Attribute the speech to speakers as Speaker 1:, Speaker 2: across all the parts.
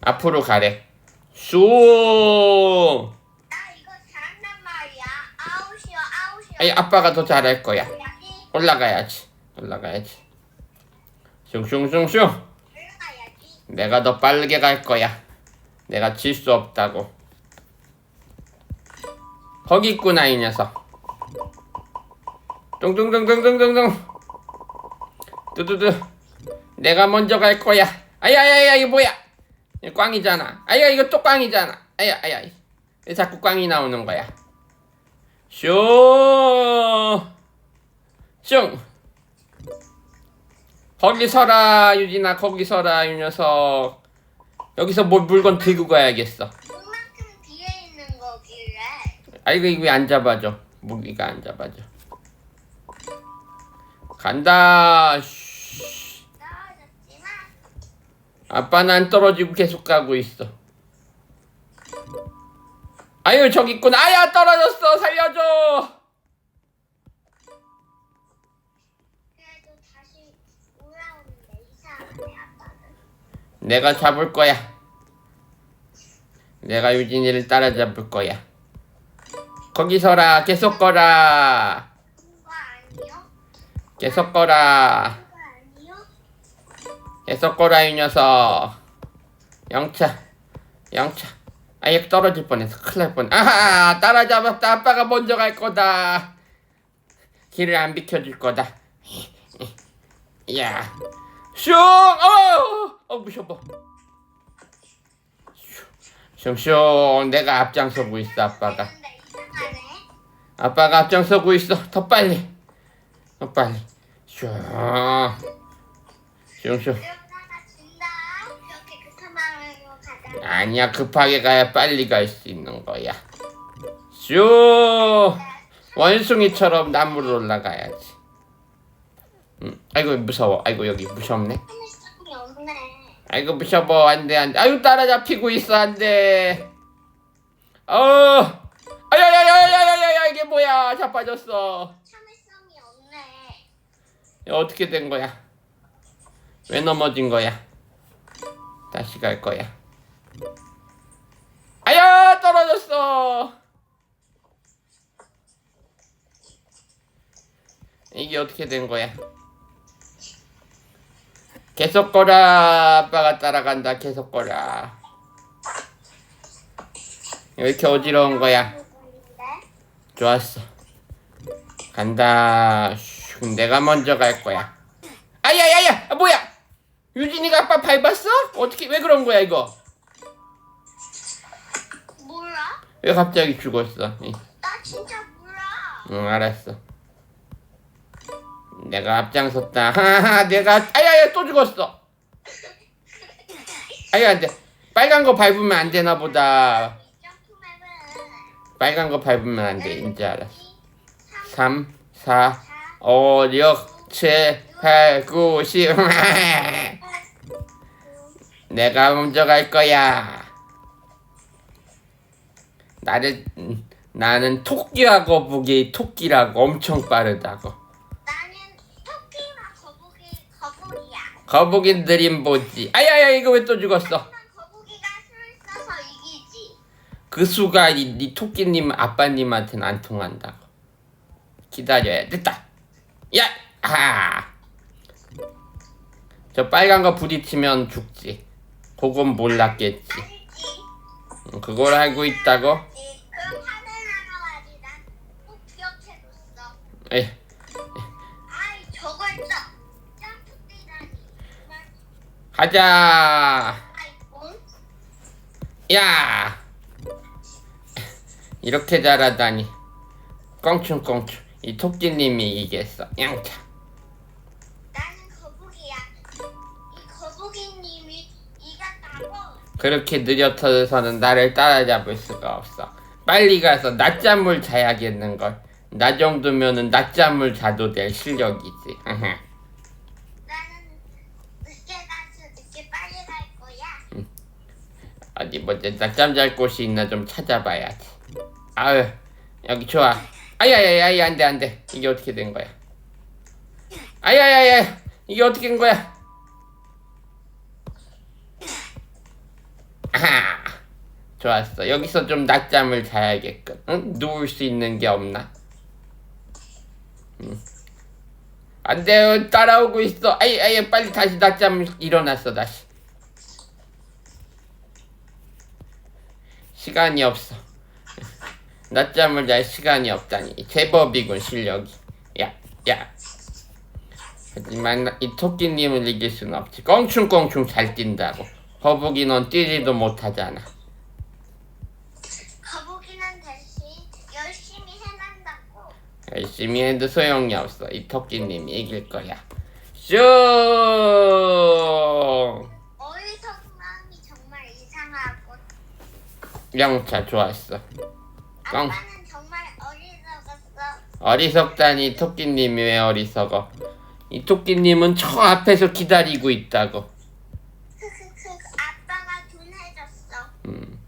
Speaker 1: 앞으로 가래. 슝!
Speaker 2: 나 이거 잘한단 말이야. 아웃이야, 아웃이야.
Speaker 1: 아이, 아빠가 더 잘할 거야. 올라가야지. 올라가야지. 슝슝슝슝.
Speaker 2: 올라가야지.
Speaker 1: 내가 더 빠르게 갈 거야. 내가 질 수 없다고. 거기 있구나, 이 녀석. 뚱뚱뚱뚱뚱뚱뚱. 뚜두두. 내가 먼저 갈 거야. 아야야야, 이거 뭐야? 이거 꽝이잖아. 아야, 이거 또 꽝이잖아. 아야, 아야. 왜 자꾸 꽝이 나오는 거야? 슝! 슝! 거기 서라, 유진아, 거기 서라, 이 녀석. 여기서 뭐 물건 들고 가야겠어.
Speaker 2: 그만큼 뒤에 있는 거길래.
Speaker 1: 아이고, 이거 왜 안 잡아줘? 무기가 안 잡아줘. 간다. 쉬. 아빠는 안 떨어지고 계속 가고 있어. 아유, 저기 있구나. 아야, 떨어졌어. 살려줘.
Speaker 2: 그래도 다시 올라오는데 이상하네 아빠는.
Speaker 1: 내가 잡을 거야. 내가 유진이를 따라잡을 거야. 거기 서라. 계속 거라.
Speaker 2: 그거 아니요?
Speaker 1: 계속 거라. 거라 이 녀석. 영차. 영차. 아예 떨어질 뻔했어. 큰일 날 뻔. 아하 따라잡았다. 아빠가 먼저 갈 거다. 길을 안 비켜줄 거다. 야. 슝! 어! 어 무서워. 슝슝 내가 앞장서고 있어 아빠가. 아빠가 앞장서고 있어. 더 빨리. 더 빨리. 슝. 슝슝. 아니야 급하게 가야 빨리 갈 수 있는 거야. 슈 원숭이처럼 나무로 올라가야지. 음, 아이고 무서워. 아이고 여기 무섭네. 아이고 무서워 안돼 안돼. 아유 따라잡히고 있어 안돼. 어, 아야야야야야야야 이게 뭐야? 자빠졌어.
Speaker 2: 참을성이 없네.
Speaker 1: 어떻게 된 거야? 왜 넘어진 거야? 다시 갈 거야. 아야 떨어졌어. 이게 어떻게 된 거야? 계속 거라 아빠가 따라간다 계속 거라 왜 이렇게 어지러운 거야? 좋았어. 간다. 슉, 내가 먼저 갈 거야. 아야야야, 아, 뭐야? 유진이가 아빠 밟았어? 어떻게 왜 그런 거야 이거? 왜 갑자기 죽었어? 이,
Speaker 2: 나 진짜 몰라.
Speaker 1: 응 알았어. 내가 앞장섰다. 하하, 내가 아야야 또 죽었어. 아야 안돼. 빨간 거 밟으면 안 되나 보다. 빨간 거 밟으면 안 돼. 이제 알았어.
Speaker 2: 3,
Speaker 1: 3, 4, 5, 6, 7, 8, 9, 10. 내가 먼저 갈 거야. 나를 음, 나는 토끼와 거북이 토끼라고 엄청 빠르다고.
Speaker 2: 나는 토끼와 거북이 거북이야.
Speaker 1: 거북이 느림 보지. 아야야 이거 왜 또 죽었어?
Speaker 2: 하지만 거북이가 수를 써서 이기지.
Speaker 1: 그 수가 이, 이 토끼님 아빠님한테는 안 통한다고. 기다려야 됐다. 야, 아. 저 빨간 거 부딪히면 죽지. 그건 몰랐겠지.
Speaker 2: 알지?
Speaker 1: 응, 그걸 알고 있다고?
Speaker 2: 난꼭.
Speaker 1: 에,
Speaker 2: 아이 저걸 써. 점프 뛰다니. 정말.
Speaker 1: 가자.
Speaker 2: 아이.
Speaker 1: 야. 이렇게 잘하다니. 껑충껑충. 이 토끼님이 이겼어. 양차. 그렇게 느려터서는 나를 따라잡을 수가 없어. 빨리 가서 낮잠을 자야겠는걸. 나 정도면은 낮잠을 자도 될 실력이지.
Speaker 2: 나는 늦게 가서 늦게 빨리 갈 거야.
Speaker 1: 어디 먼저 낮잠 잘 곳이 있나 좀 찾아봐야지. 아유 여기 좋아. 아야야야 안돼 안돼. 이게 어떻게 된 거야? 아야야야 이게 어떻게 된 거야? 아하. 좋았어. 여기서 좀 낮잠을 자야겠군. 응? 누울 수 있는 게 없나? 응. 안 돼요. 따라오고 있어. 아이, 아이, 빨리 다시 낮잠 일어났어, 다시. 시간이 없어. 낮잠을 잘 시간이 없다니. 제법이군, 실력이. 야, 야. 하지만 이 토끼님을 이길 수는 없지. 껑충껑충 잘 뛴다고. 거북이 넌 뛰지도 못하잖아.
Speaker 2: 거북이는 대신 열심히 해난다고.
Speaker 1: 열심히 해도 소용이 없어. 이 토끼님이 이길 거야. 슝!
Speaker 2: 어리석음이 정말 이상하고
Speaker 1: 영차 좋았어. 깡.
Speaker 2: 아빠는 정말 어리석었어.
Speaker 1: 어리석다니 토끼님이 왜 어리석어? 이 토끼님은 저 앞에서 기다리고 있다고.
Speaker 2: 크크크 아빠가 돈 해줬어.
Speaker 1: 음,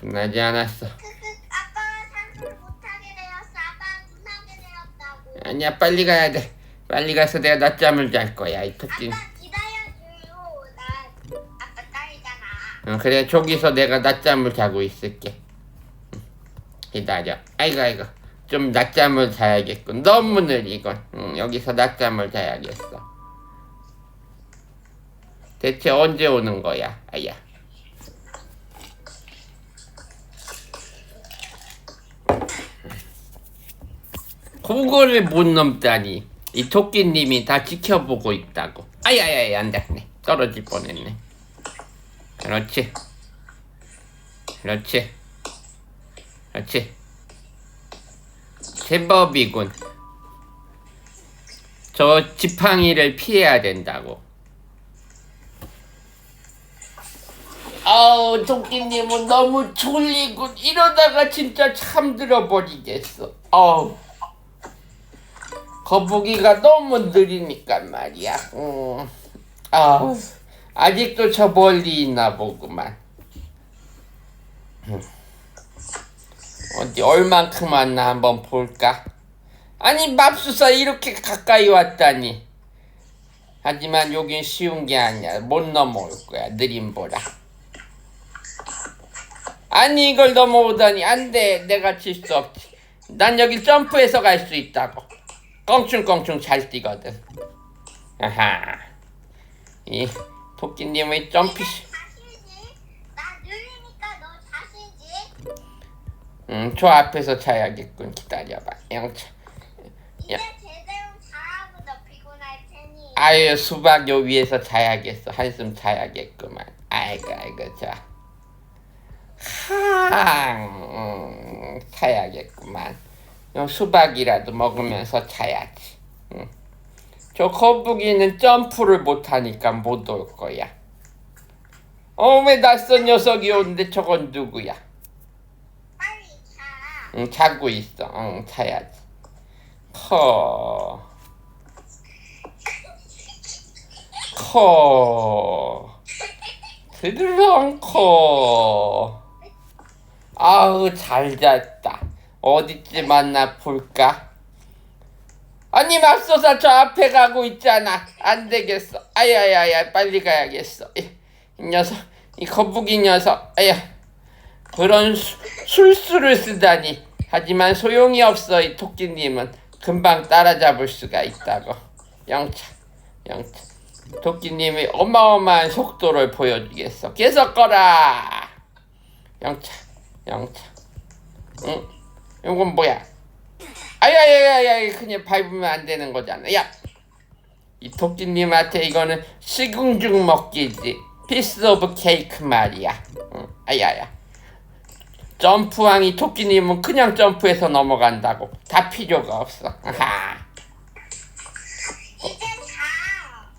Speaker 1: 분하지 않았어.
Speaker 2: 크크 아빠가 산소를 못하게 되었어. 아빠가 분하게 되었다고.
Speaker 1: 아니야 빨리 가야 돼. 빨리 가서 내가 낮잠을 잘 거야 이 토끼.
Speaker 2: 아빠 기다려줘요. 나 아빠 딸이잖아.
Speaker 1: 응, 그래 저기서 내가 낮잠을 자고 있을게. 응, 기다려. 아이고 아이고 좀 낮잠을 자야겠군. 너무 느리군. 응, 여기서 낮잠을 자야겠어. 대체 언제 오는 거야? 아야. 그거를 못 넘다니. 이 토끼님이 다 지켜보고 있다고. 아야야야 안 됐네. 떨어질 뻔했네. 그렇지. 그렇지. 그렇지. 제법이군. 저 지팡이를 피해야 된다고. 아우, 토끼님은 너무 졸리군. 이러다가 진짜 잠들어 버리겠어. 아우. 거북이가 너무 느리니까 말이야. 음. 아우. 아직도 저 멀리 있나 보구만. 음. 어디 얼만큼 왔나 한번 볼까? 아니 맙수사 이렇게 가까이 왔다니. 하지만 여긴 쉬운 게 아니야. 못 넘어올 거야. 느림보라. 아니 이걸 넘어오다니 안 돼. 내가 칠 수 없지. 난 여기 점프해서 갈 수 있다고. 껑충껑충 잘 뛰거든. 아하. 이 토끼님의 점프? 음, 저 앞에서 자야겠군. 기다려봐. 영차.
Speaker 2: 이제
Speaker 1: 야. 아유, 수박 요 위에서 자야겠어. 한숨 자야겠구만. 아이고, 아이고, 자. 항, 음, 자야겠구만. 요 수박이라도 먹으면서 자야지. 음. 저 거북이는 점프를 못하니까 못 올 거야. 어, 왜 낯선 녀석이 오는데 저건 누구야?
Speaker 2: 빨리 자.
Speaker 1: 응, 자고 있어. 응, 자야지. 커. 커. 드르렁 커. 아우, 잘 잤다. 어디쯤 만나 볼까? 아니, 맙소사 저 앞에 가고 있잖아. 안 되겠어. 아야야야, 빨리 가야겠어. 이, 이 녀석, 이 거북이 녀석. 아야. 그런 수- 술수를 쓰다니. 하지만 소용이 없어 이 토끼님은 금방 따라잡을 수가 있다고. 영차, 영차. 토끼님이 어마어마한 속도를 보여주겠어. 계속 거라. 영차, 영차. 응? 이건 뭐야? 아야야야야, 그냥 밟으면 안 되는 거잖아. 야, 이 토끼님한테 이거는 시궁죽 먹기지. 피스 오브 케이크 말이야. 응, 아야야. 점프왕이 토끼님은 그냥 점프해서 넘어간다고. 다 필요가 없어. 아하.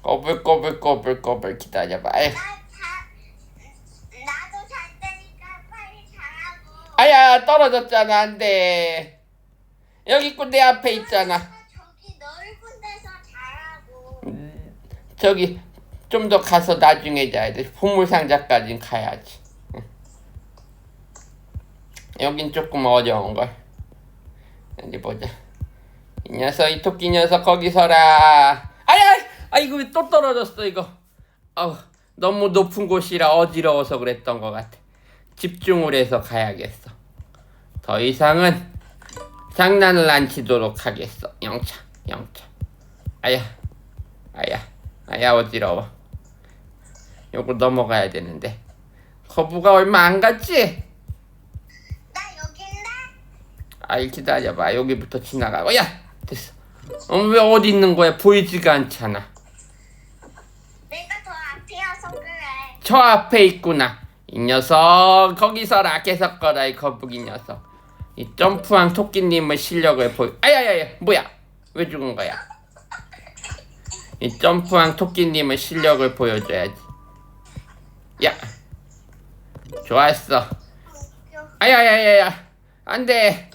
Speaker 1: 꼬불꼬불꼬불꼬불 기다려봐. 아유. 떨어졌잖아 안돼. 여기 있고 내 앞에 있잖아.
Speaker 2: 저기 넓은 데서 자라고.
Speaker 1: 음, 저기 좀 더 가서 나중에 자야 돼. 보물상자까진 가야지. 응. 여긴 조금 어려운 걸. 어디 보자. 이 녀석 이 토끼 녀석 거기 서라. 아야 아이고 왜또 떨어졌어 이거. 아우 너무 높은 곳이라 어지러워서 그랬던 것 같아. 집중을 해서 가야겠어. 더 이상은 장난을 안 치도록 하겠어. 영차, 영차. 아야, 아야, 아야 어지러워. 요거 넘어가야 되는데. 거부가 얼마 안 갔지?
Speaker 2: 나 여긴데?
Speaker 1: 아이 기다려봐. 여기부터 지나가. 야, 됐어. 어, 왜 어디 있는 거야? 보이지가 않잖아.
Speaker 2: 내가 더 앞이어서 그래.
Speaker 1: 저 앞에 있구나. 이 녀석 거기서라 계속 거라 이 거북이 녀석. 이 점프한 토끼님의 실력을 보여. 아야야야 뭐야? 왜 죽은 거야? 이 점프한 토끼님의 실력을 보여줘야지. 야, 좋았어. 아야야야야 안돼.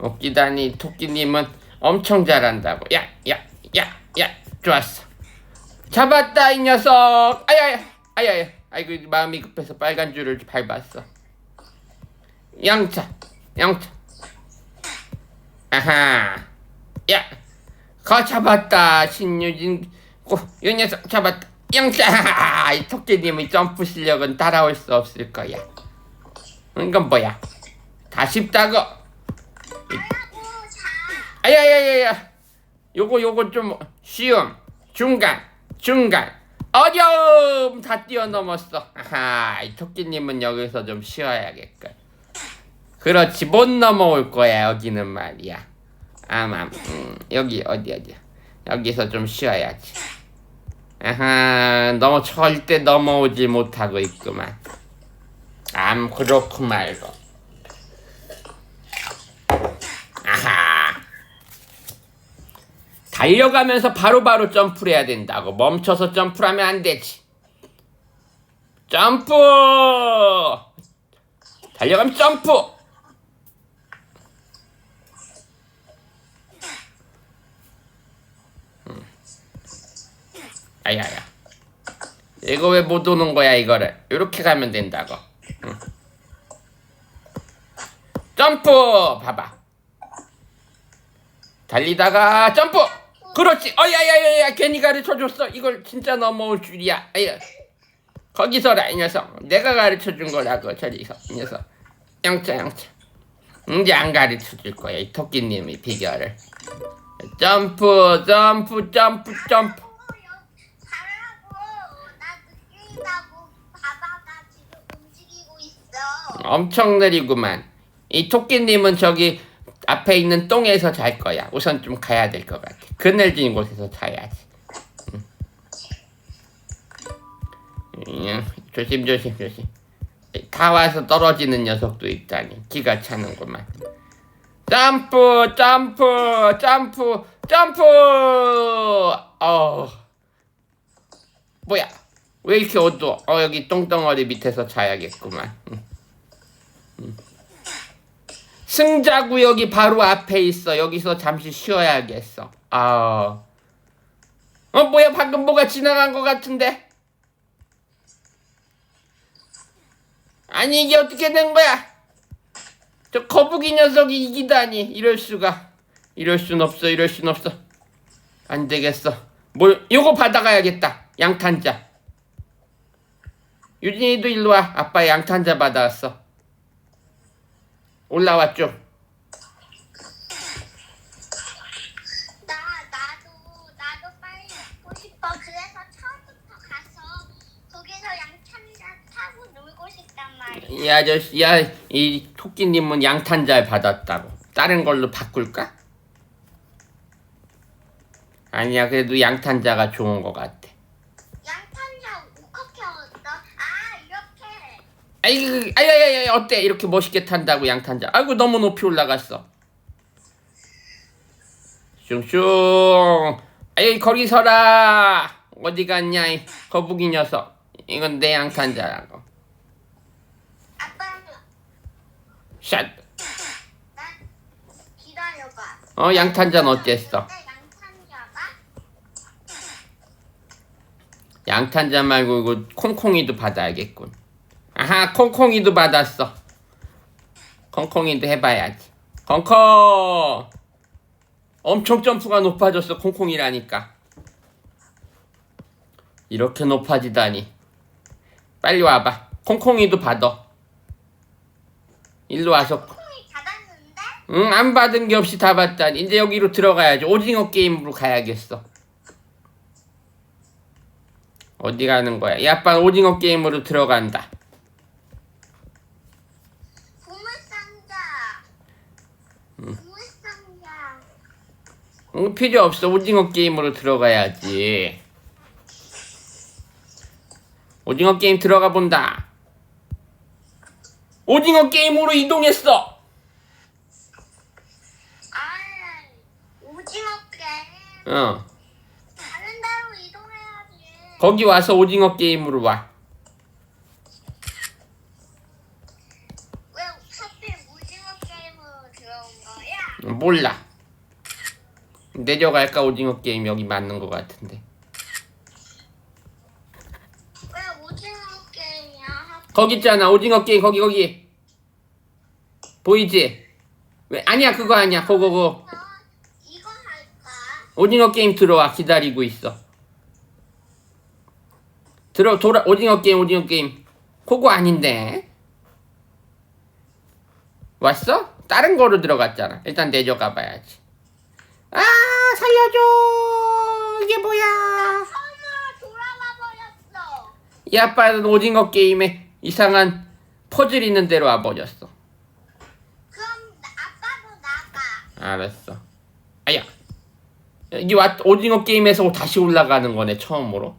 Speaker 1: 웃기다니 토끼님은 엄청 잘한다고. 야, 야, 야, 야, 좋았어. 잡았다 이 녀석. 아야야, 아야야. 아이고 마음이 급해서 빨간 줄을 밟았어. 양차, 양차. 아하. 야, 거 잡았다 신유진. 고, 이 녀석 잡았다. 양차. 이 토끼님의 점프 실력은 따라올 수 없을 거야. 이건 뭐야? 다 쉽다고. 아야야야야 요거 요거 좀 쉬움 중간 중간 어려움 다 뛰어넘었어 아하 이 토끼님은 여기서 좀 쉬어야겠군 그렇지 못 넘어올 거야 여기는 말이야 아마 음, 여기 어디 어디 여기서 좀 쉬어야지 아하 너무 절대 넘어오지 못하고 있구만 암 그렇고 말고 아하. 달려가면서 바로바로 점프를 해야 된다고. 멈춰서 점프를 하면 안 되지. 점프! 달려가면 점프! 아야야. 이거 왜 못 오는 거야, 이거를. 이렇게 가면 된다고. 응. 점프! 봐봐. 달리다가 점프! 그렇지! 어야야야야 괜히 가르쳐줬어. 이걸 진짜 넘어올 줄이야. 아야. 거기서라 이 녀석. 내가 가르쳐준 거라고 저리서 이 녀석. 영차 영차. 이제 안 가르쳐줄 거야 이 토끼님이 비결을. 점프 점프 점프 점프.
Speaker 2: 어, 여- 잘하고 나 느낀다고 바다가 지금 움직이고 있어.
Speaker 1: 엄청 느리구만. 이 토끼님은 저기 앞에 있는 똥에서 잘 거야. 우선 좀 가야 될 것 같아. 그늘진 곳에서 자야지. 응. 응, 조심 조심 조심. 다 와서 떨어지는 녀석도 있다니 기가 차는구만. 점프 점프 점프 점프. 어. 뭐야? 왜 이렇게 어두워? 어 여기 똥덩어리 밑에서 자야겠구만. 응. 승자 구역이 바로 앞에 있어. 여기서 잠시 쉬어야겠어. 아. 어 뭐야 방금 뭐가 지나간 것 같은데? 아니 이게 어떻게 된 거야? 저 거북이 녀석이 이기다니 이럴 수가. 이럴 순 없어. 이럴 순 없어. 안 되겠어. 뭘 요거 받아가야겠다. 양탄자. 유진이도 일로 와. 아빠 양탄자 받아왔어. 올라왔죠.
Speaker 2: 나 나도 나도 빨리 먹고 싶어. 그래서 처음부터 가서 거기서 양탄자 타고 놀고 싶단 말이야.
Speaker 1: 이 아저씨, 야, 이 토끼님은 양탄자를 받았다고. 다른 걸로 바꿀까? 아니야, 그래도 양탄자가 좋은 것 같아.
Speaker 2: 양탄자 어떻게 얻어? 아 이렇게.
Speaker 1: 아이고, 아야야야, 어때? 이렇게 멋있게 탄다고 양탄자. 아이고, 너무 높이 올라갔어. 슝슝. 아이, 거기 서라. 어디 갔냐, 이 거북이 녀석. 이건 내 양탄자라고.
Speaker 2: 아빠
Speaker 1: 샷.
Speaker 2: 나 기다려봐.
Speaker 1: 어, 양탄자는 어땠어?
Speaker 2: 근데 양탄자가
Speaker 1: 양탄자 말고 이거 콩콩이도 받아야겠군. 아하, 콩콩이도 받았어. 콩콩이도 해봐야지. 콩콩! 엄청 점프가 높아졌어, 콩콩이라니까. 이렇게 높아지다니. 빨리 와봐. 콩콩이도 받아. 일로 와서. 응, 안 받은 게 없이 다 받다니. 이제 여기로 들어가야지. 오징어 게임으로 가야겠어. 어디 가는 거야? 이 아빠는 오징어 게임으로 들어간다.
Speaker 2: 보물상자. 보물상자.
Speaker 1: 응, 필요 없어. 오징어 게임으로 들어가야지. 오징어 게임 들어가 본다. 오징어 게임으로 이동했어.
Speaker 2: 아, 오징어 게임.
Speaker 1: 어.
Speaker 2: 다른 데로 이동해야지.
Speaker 1: 거기 와서 오징어 게임으로 와.
Speaker 2: 왜 하필 오징어 게임으로 들어온 거야?
Speaker 1: 몰라. 내려갈까 오징어 게임 여기 맞는 것 같은데.
Speaker 2: 왜 오징어 게임이야?
Speaker 1: 거기 있잖아 오징어 게임 거기 거기. 보이지? 왜 아니야 그거 아니야 그거 그거
Speaker 2: 이거 할까?
Speaker 1: 오징어 게임 들어와 기다리고 있어. 들어 돌아 오징어 게임 오징어 게임 그거 아닌데. 왔어? 다른 거로 들어갔잖아. 일단 내려가 봐야지. 아 살려줘 이게 뭐야?
Speaker 2: 버렸어.
Speaker 1: 이 아빠는 오징어 게임에 이상한 퍼즐 있는 데로 와버렸어.
Speaker 2: 그럼 나- 아빠도 나가.
Speaker 1: 알았어. 아야. 여기 왔 오징어 게임에서 다시 올라가는 거네 처음으로.